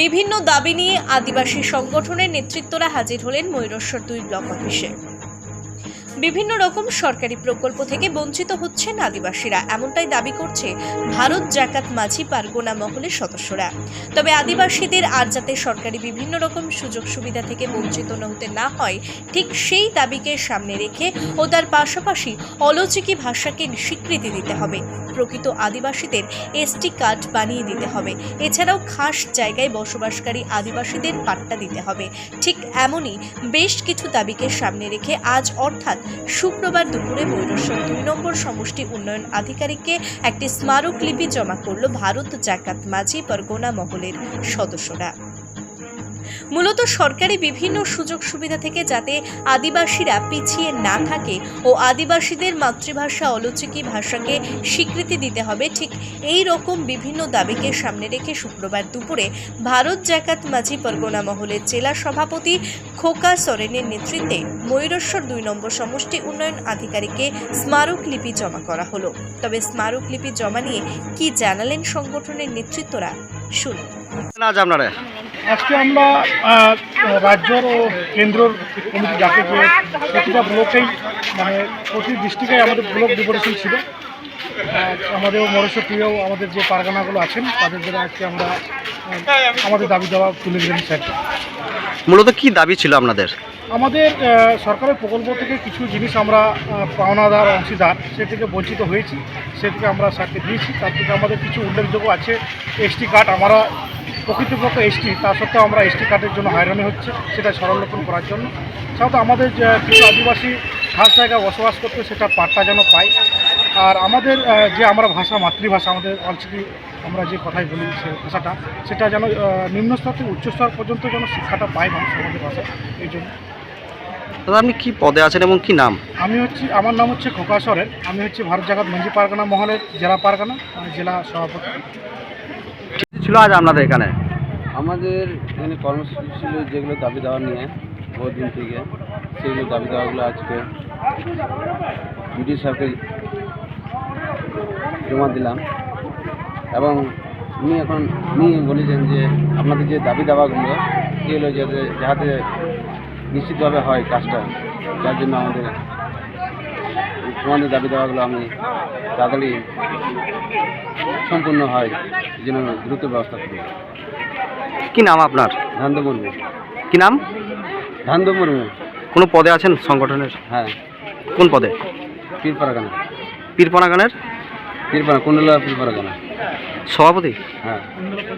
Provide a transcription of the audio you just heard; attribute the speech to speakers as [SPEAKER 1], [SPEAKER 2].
[SPEAKER 1] বিভিন্ন দাবি নিয়ে আদিবাসী সংগঠনের নেতৃত্বরা হাজির হলেন ময়ূরেশ্বর দুই ব্লক অফিসে। বিভিন্ন রকম সরকারি প্রকল্প থেকে বঞ্চিত হচ্ছেন আদিবাসীরা। এমনটাই দাবি করছে ভারত জাকাত মাঝি পারগোনা মহলের সদস্যরা। তবে আদিবাসীদের আর যাতে সরকারি বিভিন্ন রকম সুযোগ সুবিধা থেকে বঞ্চিত হতে না হয়, ঠিক সেই দাবিকে সামনে রেখে ও তার পাশাপাশি অলৌকিকী ভাষাকে স্বীকৃতি দিতে হবে। প্রকৃত আদিবাসীদের এসটি কার্ড বানিয়ে দিতে হবে। এছাড়াও খাস জায়গায় বসবাসকারী আদিবাসীদের পাট্টা দিতে হবে। ঠিক এমনই বেশ কিছু দাবিকে সামনে রেখে আজ অর্থাৎ শুক্রবার দুপুরে ময়ূরেশ্বর দুই নম্বর সমষ্টি উন্নয়ন আধিকারিককে একটি স্মারকলিপি জমা করল ভারত জাকাত মাঝি পরগনা মহলের সদস্যরা। মূলত সরকারি বিভিন্ন সুযোগ সুবিধা থেকে যাতে আদিবাসীরা পিছিয়ে না থাকে ও আদিবাসীদের মাতৃভাষা অলৌকিকী ভাষাকে স্বীকৃতি দিতে হবে, ঠিক এই রকম বিভিন্ন দাবিকে সামনে রেখে শুক্রবার দুপুরে ভারত জাকাত মাঝি পরগনা মহলের জেলা সভাপতি খোকা সরেনের নেতৃত্বে ময়ূরেশ্বর দুই নম্বর সমষ্টি উন্নয়ন আধিকারিককে স্মারকলিপি জমা করা হলো। তবে স্মারকলিপি জমা নিয়ে কি জানালেন সংগঠনের নেতৃত্বরা, শুনুন।
[SPEAKER 2] আজ আপনারা
[SPEAKER 3] আজকে আমরা রাজ্যর ও কেন্দ্রর কমিটি ডাকে যে প্রতিটা ব্লকেই মানে প্রতি ডিস্ট্রিক্টে আমাদের ব্লক ডেপুটেশন ছিল। আমাদের মরস্য প্রিয় আমাদের যে পারগানাগুলো আছেন তাদের দ্বারা আজকে আমরা আমাদের দাবি দেওয়া তুলে দিলেন স্যারকে
[SPEAKER 2] মূলত কি দাবি ছিল আপনাদের?
[SPEAKER 3] আমাদের সরকারের প্রকল্প থেকে কিছু জিনিস আমরা পাওনাদার অংশীদার সে থেকে বঞ্চিত হয়েছি সে থেকে আমরা স্যারকে দিয়েছি। তার থেকে আমাদের কিছু উল্লেখযোগ্য আছে। এসটি কার্ড আমরা প্রকৃতপক্ষে এসটি তা সত্ত্বেও আমরা এসটি কার্ডের জন্য হয়রানি হচ্ছে সেটা সরলক্ষণ করার জন্য। সাথে আমাদের যে কিছু আদিবাসী খাস জায়গায় বসবাস করতে সেটা পাট্টা যেন পাই আর আমাদের যে আমরা ভাষা মাতৃভাষা আমাদের অলচিকি আমরা যে কথাই বলি সে ভাষাটা সেটা যেন আহ, নিম্ন স্তর থেকে উচ্চ স্তর পর্যন্ত যেন শিক্ষাটা পায় মানুষ আমাদের ভাষা এই জন্য।
[SPEAKER 2] দাদা আপনি কী পদে আছেন এবং কি নাম?
[SPEAKER 3] আমি হচ্ছি আমার নাম হচ্ছে খোকা সরেন। আমি হচ্ছে ভারত জাগাত মঞ্জি পারগানা মহলের জেলা পারগানা মানে জেলা সভাপতি।
[SPEAKER 2] ছিল আজ আপনাদের এখানে?
[SPEAKER 4] আমাদের এখানে কর্মসূচি ছিল যেগুলো দাবি দেওয়া নিয়ে বহুদিন থেকে। সেগুলো দাবি দেওয়াগুলো আজকে বিডিও সাহেবকে জমা দিলাম। এবং উনি এখন উনি বলেছেন যে আপনাদের যে দাবি দাওয়াগুলো এগুলো যাতে যাতে নিশ্চিতভাবে হয় কাজটা, যার জন্য আমাদের তোমাদের দাবি দেওয়াগুলো আমি তাড়াতাড়ি সম্পূর্ণ হয় যেন দ্রুত ব্যবস্থা করি।
[SPEAKER 2] কি নাম আপনার?
[SPEAKER 4] ধান্দু মুর্মু।
[SPEAKER 2] কি নাম?
[SPEAKER 4] ধান্দু মুর্মু।
[SPEAKER 2] কোনো পদে আছেন সংগঠনের?
[SPEAKER 4] হ্যাঁ।
[SPEAKER 2] কোন পদে?
[SPEAKER 4] পীরপাড়াগানা।
[SPEAKER 2] পীরপনাগানের
[SPEAKER 4] পীরপাড়া কুণ্ডলা পীরপাড়াগানা।
[SPEAKER 2] সভাপতি?
[SPEAKER 4] হ্যাঁ।